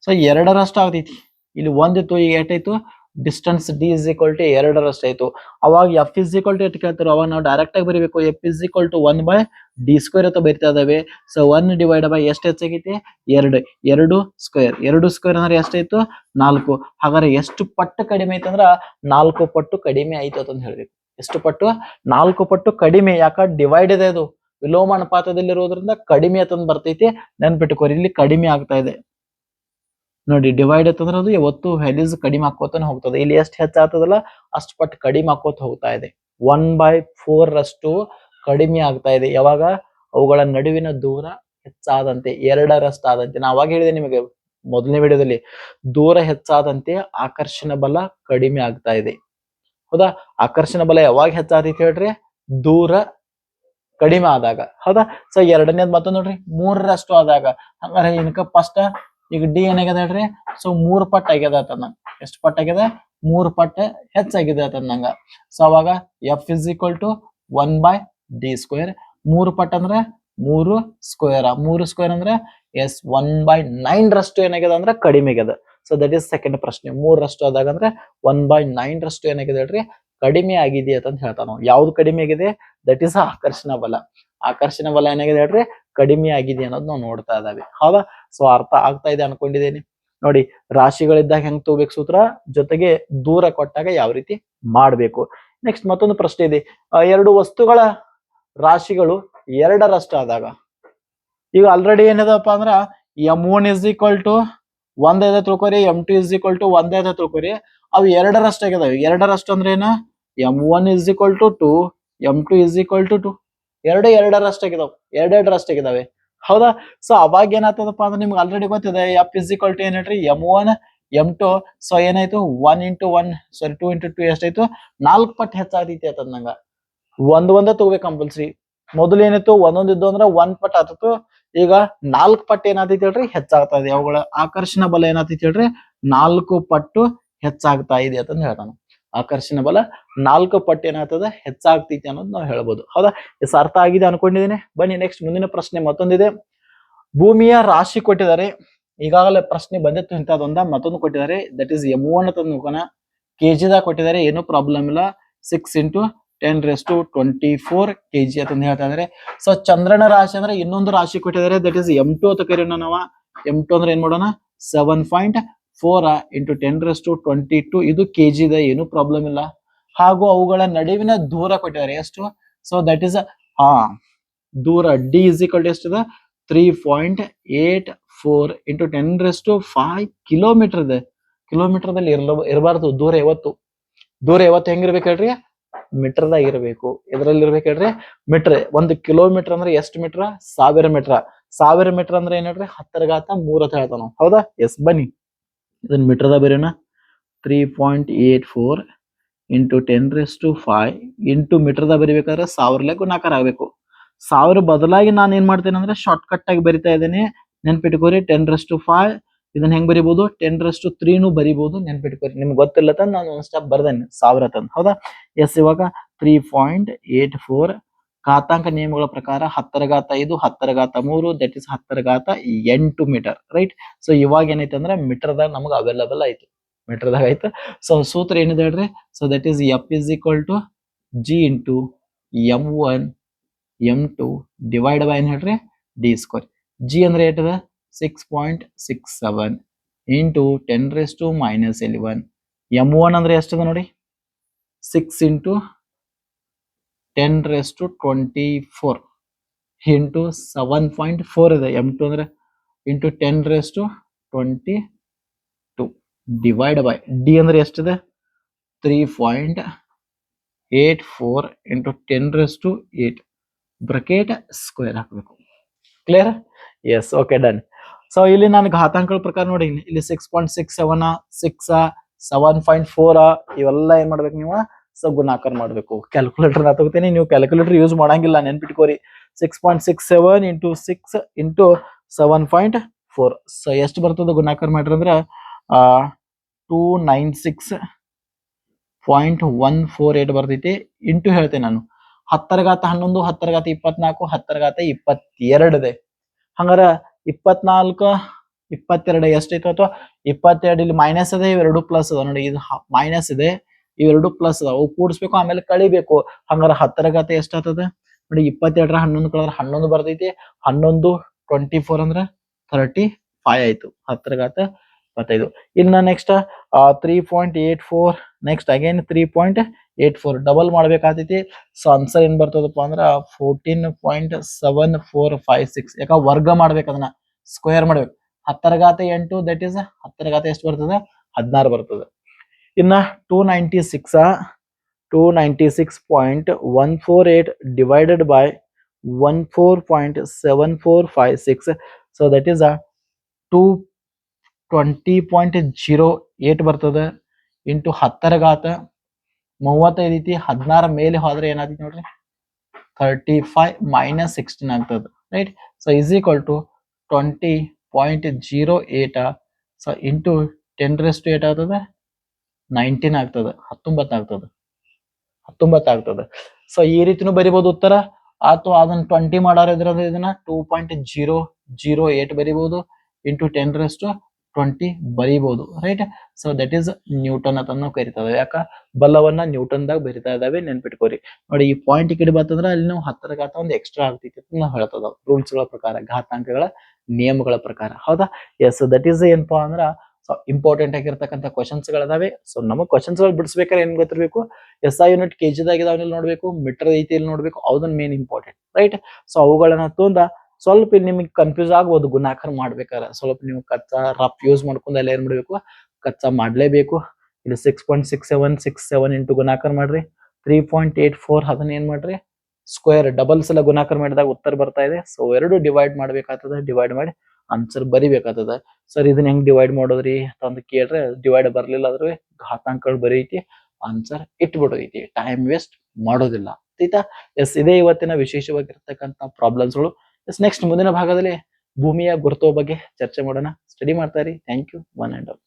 S1: ಸೊ ಎರಡರಷ್ಟು ಆಗ್ತೈತಿ. ಇಲ್ಲಿ ಒಂದಿತ್ತು ಈಗ distance D is equal to ಎರಡರಷ್ಟು ಆಯ್ತು. ಅವಾಗ ಎಫ್ ಇಸ್ ಈಕ್ವಲ್ ಟು ಎಷ್ಟು ಕೇಳ್ತಾರೆ ಅವಾಗ ನಾವು ಡೈರೆಕ್ಟ್ ಆಗಿ ಬರೀಬೇಕು. F is equal to one by D square ಅಂತ ಬರಿತಾ ಇದಾವೆ ಸೊ ಒನ್ ಡಿವೈಡ್ ಬೈ ಎಷ್ಟು ಹೆಚ್ಚಾಗೈತಿ? ಎರಡು. ಎರಡು ಸ್ಕ್ವೇರ್ ಎರಡು ಸ್ಕ್ವೇರ್ ಅಂದ್ರೆ ಎಷ್ಟಾಯ್ತು ನಾಲ್ಕು. ಹಾಗಾದ್ರೆ ಎಷ್ಟು ಪಟ್ಟು ಕಡಿಮೆ ಆಯ್ತು ನಾಲ್ಕು ಪಟ್ಟು ಕಡಿಮೆ ಆಯ್ತು ಅಂತ ಹೇಳ್ಬೇಕು. ಎಷ್ಟು ಪಟ್ಟು? ನಾಲ್ಕು ಪಟ್ಟು ಕಡಿಮೆ. ಯಾಕಂದ್ರೆ ಡಿವೈಡ್ ಇದೆ ಅದು. ವಿಲೋಮ ಅನುಪಾತದಲ್ಲಿರೋದ್ರಿಂದ ಕಡಿಮೆ ಅಂತಂದು ಬರ್ತೈತಿ. ನೆನ್ಪಿಟ್ಕೋರಿ, ಇಲ್ಲಿ ಕಡಿಮೆ ಆಗ್ತಾ ಇದೆ. ನೋಡಿ ಡಿವೈಡ್ ಅಂತಂದ್ರೆ ಅದು ಯಾವತ್ತು ವ್ಯಾಲ್ಯೂಸ್ ಕಡಿಮೆ ಹಾಕೋತಾನೆ ಹೋಗ್ತದೆ. ಇಲ್ಲಿ ಎಷ್ಟು ಹೆಚ್ಚಾಗ್ತದಲ್ಲ, ಅಷ್ಟು ಪಟ್ಟು ಕಡಿಮೆ ಹಾಕೋತ ಹೋಗ್ತಾ ಇದೆ. ಒನ್ ಬೈ ಫೋರ್ ರಷ್ಟು ಕಡಿಮೆ ಆಗ್ತಾ ಇದೆ. ಯಾವಾಗ? ಅವುಗಳ ನಡುವಿನ ದೂರ ಹೆಚ್ಚಾದಂತೆ ಎರಡರಷ್ಟು ಆದಂತೆ ನಾ ಅವಾಗ ಹೇಳಿದೆ ನಿಮಗೆ ಮೊದಲನೇ ವಿಡಿಯೋದಲ್ಲಿ, ದೂರ ಹೆಚ್ಚಾದಂತೆ ಆಕರ್ಷಣ ಬಲ ಕಡಿಮೆ ಆಗ್ತಾ ಇದೆ. ಹೌದಾ? ಆಕರ್ಷಣ ಬಲ ಯಾವಾಗ ಹೆಚ್ಚಾದೈತಿ ಹೇಳ್ರಿ? ದೂರ ಕಡಿಮೆ ಆದಾಗ. ಹೌದಾ? ಸೊ ಎರಡನೇದ್ ಮತ್ತೊಂದು ನೋಡ್ರಿ, ಮೂರರಷ್ಟು ಆದಾಗ. ಹಂಗಾರೆ ಏನಕ್ಕ ಫಸ್ಟ್ ಈಗ ಡಿ ಏನಾಗ್ಯದ ಹೇಳ್ರಿ ಸೊ ಮೂರ್ ಪಟ್ ಆಗ್ಯದ ಅಂತಂದ ಎಷ್ಟು ಪಟ್ ಆಗ್ಯದ? ಮೂರ್ ಪಟ್ ಹೆಚ್ಚಾಗಿದೆ ಅಂತಂದಂಗ ಸೊ ಅವಾಗ F is equal to one by D square ಮೂರು ಪಟ್ ಅಂದ್ರೆ ಮೂರು ಸ್ಕ್ವೇರ್ ಮೂರು ಸ್ಕ್ವೇರ್ ಅಂದ್ರೆ ಎಸ್ ಒನ್ ಬೈ ನೈನ್ ರಷ್ಟು ಏನಾಗ್ಯದ ಅಂದ್ರೆ ಕಡಿಮೆ ಆಗ್ಯದ. ಸೊ ದಟ್ ಈಸ್ ಸೆಕೆಂಡ್ ಪ್ರಶ್ನೆ. ಮೂರರಷ್ಟು ಆದಾಗ ಅಂದ್ರೆ ಒನ್ ಬೈ ನೈನ್ ರಷ್ಟು ಏನಾಗಿದೆ ಹೇಳ್ರಿ ಕಡಿಮೆ ಆಗಿದೆ ಅಂತ ಹೇಳ್ತಾನ ಯಾವ್ದು ಕಡಿಮೆ ಆಗಿದೆ? ದಟ್ ಈಸ್ ಆಕರ್ಷಣ ಬಲ. ಆಕರ್ಷಣ ಬಲ ಏನಾಗಿದೆ ಹೇಳ್ರಿ ಕಡಿಮೆ ಆಗಿದೆ ಅನ್ನೋದು ನಾವು ನೋಡ್ತಾ ಇದ್ದಾವೆ ಹೌದಾ? ಸೊ ಅರ್ಥ ಆಗ್ತಾ ಇದೆ ಅನ್ಕೊಂಡಿದ್ದೇನೆ ನೋಡಿ, ರಾಶಿಗಳಿದ್ದಾಗ ಹೆಂಗ್ ತಗೋಬೇಕು ಸೂತ್ರ? ಜೊತೆಗೆ ದೂರ ಕೊಟ್ಟಾಗ ಯಾವ ರೀತಿ ಮಾಡ್ಬೇಕು. ನೆಕ್ಸ್ಟ್ ಮತ್ತೊಂದು ಪ್ರಶ್ನೆ ಇದೆ. ಎರಡು ವಸ್ತುಗಳ ರಾಶಿಗಳು ಎರಡರಷ್ಟು ಆದಾಗ ಈಗ ಆಲ್ರೆಡಿ ಏನದಪ್ಪ ಅಂದ್ರ M one is equal to ಒಂದೇ ತಿಳ್ಕೊರಿ M two is equal to ಒಂದೇ ತಿಳ್ಕೊರಿ, ಅವು ಎರಡರಷ್ಟು ಆಗಿದಾವೆ ಎರಡರಷ್ಟು ಅಂದ್ರೆ ಏನ? M one is equal to two M two is equal to two ಎರಡು ಎರಡರಷ್ಟು ಆಗಿದಾವೆ ಎರಡೆರಡರಷ್ಟು ಇದಾವೆ ಹೌದಾ? ಸೊ ಅವಾಗ ಏನಾಗ್ತದಪ್ಪ ಅಂದ್ರೆ ನಿಮ್ಗೆ ಆಲ್ರೆಡಿ ಗೊತ್ತಿದೆ ಎಫ್ ಇಸ್ ಈಕ್ವಲ್ ಟು ಏನ್ ಹೇಳ್ರಿ? M one M two so ಏನಾಯ್ತು? One into one sorry two into two ಎಷ್ಟಾಯ್ತು? ನಾಲ್ಕು ಪಟ್ಟು ಹೆಚ್ಚಾಗ್ತೈತಿ ಅಂತ ನಂಗ. ಒಂದ್ ಒಂದ ತಗೋಬೇಕು ಕಂಪಲ್ಸರಿ ಮೊದಲು ಏನಿತ್ತು? ಒಂದೊಂದು ಇದ್ದು ಅಂದ್ರೆ ಒಂದ್ ಪಟ್ ಆತಿತ್ತು ಈಗ ನಾಲ್ಕು ಪಟ್ಟು ಏನಾಗ್ತೈತಿ ಹೇಳ್ರಿ? ಹೆಚ್ಚಾಗ್ತಾ ಇದೆ. ಅವುಗಳ ಆಕರ್ಷಣ ಬಲ ಏನಾಗ್ತೈತಿ ಹೇಳ್ರಿ? ನಾಲ್ಕು ಪಟ್ಟು ಹೆಚ್ಚಾಗ್ತಾ ಇದೆ ಅಂತ ಹೇಳ್ತಾನ. ಆಕರ್ಷಣ ಬಲ ನಾಲ್ಕು ಪಟ್ಟು ಏನಾಗ್ತದೆ? ಹೆಚ್ಚಾಗ್ತೈತಿ ಅನ್ನೋದು ನಾವು ಹೇಳ್ಬೋದು. ಹೌದಾ? ಎಸ್, ಅರ್ಥ ಆಗಿದೆ ಅನ್ಕೊಂಡಿದ್ದೀನಿ. ಬನ್ನಿ ನೆಕ್ಸ್ಟ್ ಮುಂದಿನ ಪ್ರಶ್ನೆ ಮತ್ತೊಂದಿದೆ. ಭೂಮಿಯ ರಾಶಿ ಕೊಟ್ಟಿದ್ದಾರೆ. ಈಗಾಗಲೇ ಪ್ರಶ್ನೆ ಬಂದಿತ್ತು, ಇಂಥದ್ದೊಂದ ಮತ್ತೊಂದು ಕೊಟ್ಟಿದ್ದಾರೆ. ದಟ್ ಈಸ್ ಎಂ ಒನ್ ಅಂತ ಜಿ ದಾಗ ಕೊಟ್ಟಿದ್ದಾರೆ. ಏನು ಪ್ರಾಬ್ಲಮ್ ಇಲ್ಲ. Six into ten raise to twenty four K G ಅಂತ ಹೇಳ್ತಾ ಇದಾರೆ ಸೊ ಚಂದ್ರನ ರಾಶಿ ಅಂದ್ರೆ ಇನ್ನೊಂದು ರಾಶಿ ಕೊಟ್ಟಿದ್ದಾರೆ. ದಟ್ ಈಸ್ ಎಂ ಟು ಅಂತ ಕರೆಯೋಣ ನಾವು. ಎಂ ಟು ಅಂದ್ರೆ ಏನ್ ಮಾಡೋಣ? Seven point four into ten raise to twenty two ಇದು ಕೆ ಜಿ ಇದೆ, ಏನು ಪ್ರಾಬ್ಲಮ್ ಇಲ್ಲ. ಹಾಗೂ ಅವುಗಳ ನಡುವಿನ ದೂರ ಕೊಟ್ಟಿದ್ದಾರೆ, ಎಷ್ಟು? ಸೊ ದಟ್ ಇಸ್ ಹಾ ದೂರ ಡಿ ಇಸ್ ಈಕ್ವಲ್ ಎಷ್ಟಿದೆ? Three point eight four into ten raise to five kilometer ಇದೆ. ಕಿಲೋಮೀಟರ್ದಲ್ಲಿ ಇರ್ಲ, ಇರಬಾರ್ದು, ದೂರ ಯಾವತ್ತು? ದೂರ ಯಾವತ್ತು ಹೆಂಗಿರ್ಬೇಕು ಹೇಳ್ರಿ? ಮೀಟರ್ದಾಗ ಇರಬೇಕು. ಇದರಲ್ಲಿ ಇರ್ಬೇಕು ಹೇಳ್ರಿ? ಮೀಟರ್, ಒಂದು ಕಿಲೋಮೀಟರ್ ಅಂದ್ರೆ ಎಷ್ಟು ಮೀಟರ್? ಸಾವಿರ ಮೀಟರ್. ಸಾವಿರ ಮೀಟರ್ ಅಂದ್ರೆ ಏನ್ ಹೇಳ್ರಿ? ಹತ್ತರ ಘಾತ ಮೂರ್ ಅಂತ ಹೇಳ್ತಾವ ಹೌದಾ? ಎಸ್ ಬನ್ನಿ. ಇದನ್ನ ಮೀಟರ್ದಾಗ ಬರೆಯೋಣ. Three point eight four into ten raise to five into ಮೀಟರ್ದಾಗ ಬರಿಬೇಕಾದ್ರೆ ಸಾವಿರಲೆಕ್ಕೂ ನಾಲ್ಕಾರ ಆಗಬೇಕು. ಸಾವಿರ ಬದಲಾಗಿ ನಾನು ಏನು ಮಾಡ್ತೇನೆ ಅಂದ್ರೆ ಶಾರ್ಟ್ ಕಟ್ ಆಗಿ ಬರಿತಾ ಇದ್ದೇನೆ. ನೆನ್ಪಿಟ್ಕೋರಿ ಟೆನ್ ರೆಸ್ ಟು ಫೈವ್ ಇದನ್ನ ಹೆಂಗ್ ಬರಿಬೋದು? ಟೆನ್ ರೆಸ್ ಟು ತ್ರೀನು ಬರಿಬೋದು. ನೆನ್ಪಿಟ್ಕೋರಿ. ನಿಮ್ಗೆ ಗೊತ್ತಿಲ್ಲ ತಂದು ನಾನು ಒಂದು ಸ್ಟೆಪ್ ಬರ್ದೇನೆ ಸಾವಿರ ತಂದು. ಹೌದಾ? ಎಸ್ ಇವಾಗ ತ್ರೀ ಪಾಯಿಂಟ್ ಏಟ್ ಫೋರ್ ಘಾತಾಂಕ ನಿಯಮಗಳ ಪ್ರಕಾರ ಹತ್ತರ ಘಾತ ಐದು ಹತ್ತರ ಘಾತ ಮೂರು ದಟ್ ಇಸ್ ಹತ್ತರ ಘಾತ ಎಂಟು ಮೀಟರ್ ರೈಟ್ ಸೊ ಇವಾಗ ಏನೈತೆ ಅಂದ್ರೆ ಮೀಟರ್ದಾಗ ನಮಗೆ ಅವೈಲಬಲ್ ಆಯ್ತು. ಮೀಟರ್ದಾಗ ಆಯ್ತು? ಸೊ ಸೂತ್ರ ಏನಿದೆ ಹೇಳ್ರಿ? So that is F is equal to G into M one M two divide by ಏನ್ ಹೇಳ್ರಿ? ಡಿ ಸ್ಕ್ವೇರ್ ಜಿ ಅಂದ್ರೆ ಏಟದ six point six seven into ten raise to minus eleven M one ಅಂದ್ರೆ ಎಷ್ಟದ ನೋಡಿ? Six into ten raise to twenty four into seven point four ಇದೆ. M two ಅಂದ್ರೆ into ten raise to twenty two divide by D ಅಂದ್ರೆ ಎಷ್ಟಿದೆ? Three point eight four into ten raise to eight bracket square ಹಾಕಬೇಕು. Clear yes okay done so ಇಲ್ಲಿ ನಾನು ಘಾತಾಂಕಗಳ ಪ್ರಕಾರ ನೋಡಿ ಇಲ್ಲಿ six point six seven six seven point four ಇವೆಲ್ಲ ಏನ್ ಮಾಡ್ಬೇಕು ನೀವು? ಸೊ ಗುಣಾಕಾರ ಮಾಡಬೇಕು. ಕ್ಯಾಲ್ಕುಲೇಟರ್ ನಾ ತಗೋತೀನಿ. ನೀವು ಕ್ಯಾಲ್ಕುಲೇಟರ್ ಯೂಸ್ ಮಾಡಂಗಿಲ್ಲ. ನೆನ್ಪಿಟ್ಕೋರಿ. Six point six seven into six into seven point four so ಎಷ್ಟು ಬರ್ತದೆ ಗುಣಾಕಾರ ಮಾಡ್ರಿ ಅಂದ್ರೆ two nine six point one four eight ಬರ್ತೈತಿ. ಇಂಟು ಹೇಳ್ತೇನೆ ನಾನು. ಹತ್ತರಗಾತ ಹನ್ನೊಂದು ಹತ್ತರಗಾತ ಇಪ್ಪತ್ನಾಲ್ಕು ಹತ್ತರಗಾತ ಘಾತ ಹಂಗಾರೆ ಇಪ್ಪತ್ನಾಲ್ಕು, ಇಪ್ಪತ್ತೆರಡು ಎಷ್ಟೈತೆ ಅಥವಾ ಇಪ್ಪತ್ತೆರಡು ಇಲ್ಲಿ ಮೈನಸ್ ಇದೆ, ಇವೆರಡು ಪ್ಲಸ್ ಅದ. ನೋಡಿ, ಇದು ಮೈನಸ್ ಇದೆ. ಇವೆರಡು ಪ್ಲಸ್ ಅದಾವ. ಕೂಡಿಸ್ಬೇಕು, ಆಮೇಲೆ ಕಳಿಬೇಕು. ಹಂಗಾರ ಹತ್ತರ ಘಾತ ಎಷ್ಟಾಗ್ತದ ನೋಡಿ, ಇಪ್ಪತ್ತೆರಡರ ಹನ್ನೊಂದು ಕಳೆದ್ರೆ ಹನ್ನೊಂದು ಬರ್ತೈತಿ. ಹನ್ನೊಂದು ಟ್ವೆಂಟಿ ಫೋರ್ ಅಂದ್ರೆ ಥರ್ಟಿ ಫೈವ್ ಆಯ್ತು. ಹತ್ತರ ಘಾತ ಇಪ್ಪತ್ತೈದು. ಇನ್ನ next three point eight four next again three point eight four double ಮಾಡ್ಬೇಕಾಗ್ತೈತಿ. So answer ಏನ್ ಬರ್ತದಪ್ಪ ಅಂದ್ರ fourteen point seven four five six ಯಾಕ ವರ್ಗ ಮಾಡ್ಬೇಕು ಅದನ್ನ. ಸ್ಕ್ವೇರ್ ಮಾಡ್ಬೇಕು. ಹತ್ತರ ಘಾತ ಎಂಟು ದಟ್ ಈಸ್ ಹತ್ತರ ಘಾತ ಎಷ್ಟು ಬರ್ತದೆ? ಹದಿನಾರು ಬರ್ತದೆ. ಇನ್ನ two ninety six two ninety six point one four eight divided by one four point seven four five six so that is two twenty point zero eight ಬರ್ತದೆ. ಇಂಟು ಹತ್ತರ ಘಾತ. ಮೂವತ್ತೈದು ಐತಿ ಹದಿನಾರ ಮೇಲೆ ಹೋದ್ರೆ ಏನಾಗ್ತೈತಿ ನೋಡ್ರಿ? ಥರ್ಟಿ ಫೈವ್ ಮೈನಸ್ ಸಿಕ್ಸ್ಟೀನ್ ಆಗ್ತದೆ right so is equal to twenty point zero eight so into ten raise eight ಆಗ್ತದೆ. ನೈನ್ಟೀನ್ ಆಗ್ತದ, ಹತ್ತೊಂಬತ್ತು ಆಗ್ತದ ಹತ್ತೊಂಬತ್ತು ಆಗ್ತದ. ಸೊ ಈ ರೀತಿನೂ ಬರಿಬಹುದು ಉತ್ತರ? ಅಥವಾ ಅದನ್ನ ಟ್ವೆಂಟಿ ಮಾಡೋರ ಇದ್ರಂದ್ರೆ ಇದನ್ನ two point zero zero eight ಬರಿಬಹುದು into ten ರಷ್ಟು twenty ಬರಿಬಹುದು right so that is Newton ಅಂತ ನಾವು ಕರಿತೇವೆ. ಯಾಕ? ಬಲವನ್ನ ನ್ಯೂಟನ್ ದಾಗ ಬರಿತಾ ಇದಾವೆ, ನೆನ್ಪಿಟ್ಕೋರಿ. ನೋಡಿ, ಈ ಪಾಯಿಂಟ್ ಕಡೆ ಬರ್ತಂದ್ರ, ಅಲ್ಲಿ ನಾವು ಹತ್ತರ ಘಾತ ಒಂದು ಎಕ್ಸ್ಟ್ರಾ ಆಗ್ತೈತಿ ಅಂತ ಹೇಳ್ತದ ರೂಲ್ಸ್ಗಳ ಪ್ರಕಾರ, ಘಾತಾಂಕಗಳ ನಿಯಮಗಳ ಪ್ರಕಾರ. ಹೌದಾ? ಎಸ್ ದಟ್ ಈಸ್ ಏನಪ್ಪಾ ಅಂದ್ರ ಸೊ ಇಂಪಾರ್ಟೆಂಟ್ ಆಗಿರ್ತಕ್ಕಂಥ ಕ್ವಶನ್ಸ್ ಗಳದಾವೆ. ಸೊ ನಮಗ್ ಕ್ವಶನ್ಸ್ಗಳು ಬಿಡಿಸ್ಬೇಕಾದ್ರೆ ಏನ್ ಗೊತ್ತಿರಬೇಕು? ಎಸ್ ಐ ಯೂನಿಟ್ ಕೆ ಜಿದಾಗ ಇದಾವಲ್ಲಿ ನೋಡಬೇಕು ಮೀಟರ್ ರೀತಿಯಲ್ಲಿ ನೋಡಬೇಕು ಅದನ್ನ ಮೇನ್ ಇಂಪಾರ್ಟೆಂಟ್ ರೈಟ್ ಸೊ ಅವುಗಳನ್ನ ತೊಂದ ಸ್ವಲ್ಪ ನಿಮಗೆ ಕನ್ಫ್ಯೂಸ್ ಆಗ್ಬೋದು, ಗುಣಾಕಾರ ಮಾಡ್ಬೇಕಾದ್ರೆ ಸ್ವಲ್ಪ ನೀವು ಕಚ್ಚಾ ರಫ್ ಯೂಸ್ ಮಾಡ್ಕೊಂಡು ಎಲ್ಲ ಏನ್ ಮಾಡಬೇಕು? ಕಚ್ಚಾ ಮಾಡ್ಲೇಬೇಕು. ಇಲ್ಲಿ six point six seven six seven into ಗುಣಾಕಾರ ಮಾಡ್ರಿ. ತ್ರೀ ಪಾಯಿಂಟ್ ಏಟ್ ಫೋರ್ ಅದನ್ನ ಏನ್ ಮಾಡ್ರಿ? ಸ್ಕ್ವೇರ್ ಡಬಲ್ಸ್ ಎಲ್ಲ ಗುಣಾಕಾರ ಮಾಡಿದಾಗ ಉತ್ತರ ಬರ್ತಾ ಇದೆ. ಸೊ ಎರಡು ಡಿವೈಡ್ ಮಾಡ್ಬೇಕಾಗ್ತದೆ. ಡಿವೈಡ್ ಮಾಡಿ ಆನ್ಸರ್ ಬರಿಬೇಕಾಗ್ತದ ಸರ್, ಇದನ್ನ ಹೆಂಗ್ ಡಿವೈಡ್ ಮಾಡೋದ್ರಿ ಅಂತ ಕೇಳ್ರೆ ಡಿವೈಡ್ ಬರ್ಲಿಲ್ಲ ಅಂದ್ರೆ ಘಾತಾಂಕಗಳು ಬರೀತಿ ಆನ್ಸರ್ ಇಟ್ಬಿಡೋದೈತಿ. ಟೈಮ್ ವೇಸ್ಟ್ ಮಾಡೋದಿಲ್ಲ. ಆಯ್ತಾ? ಎಸ್ ಇದೇ ಇವತ್ತಿನ ವಿಶೇಷವಾಗಿರ್ತಕ್ಕಂಥ ಪ್ರಾಬ್ಲಮ್ಸ್ಗಳು ಎಸ್ ನೆಕ್ಸ್ಟ್ ಮುಂದಿನ ಭಾಗದಲ್ಲಿ ಭೂಮಿಯ ಗುರುತ್ವ ಬಗ್ಗೆ ಚರ್ಚೆ ಮಾಡೋಣ. ಸ್ಟಡಿ ಮಾಡ್ತಾ ಇರಿ. Thank you one and all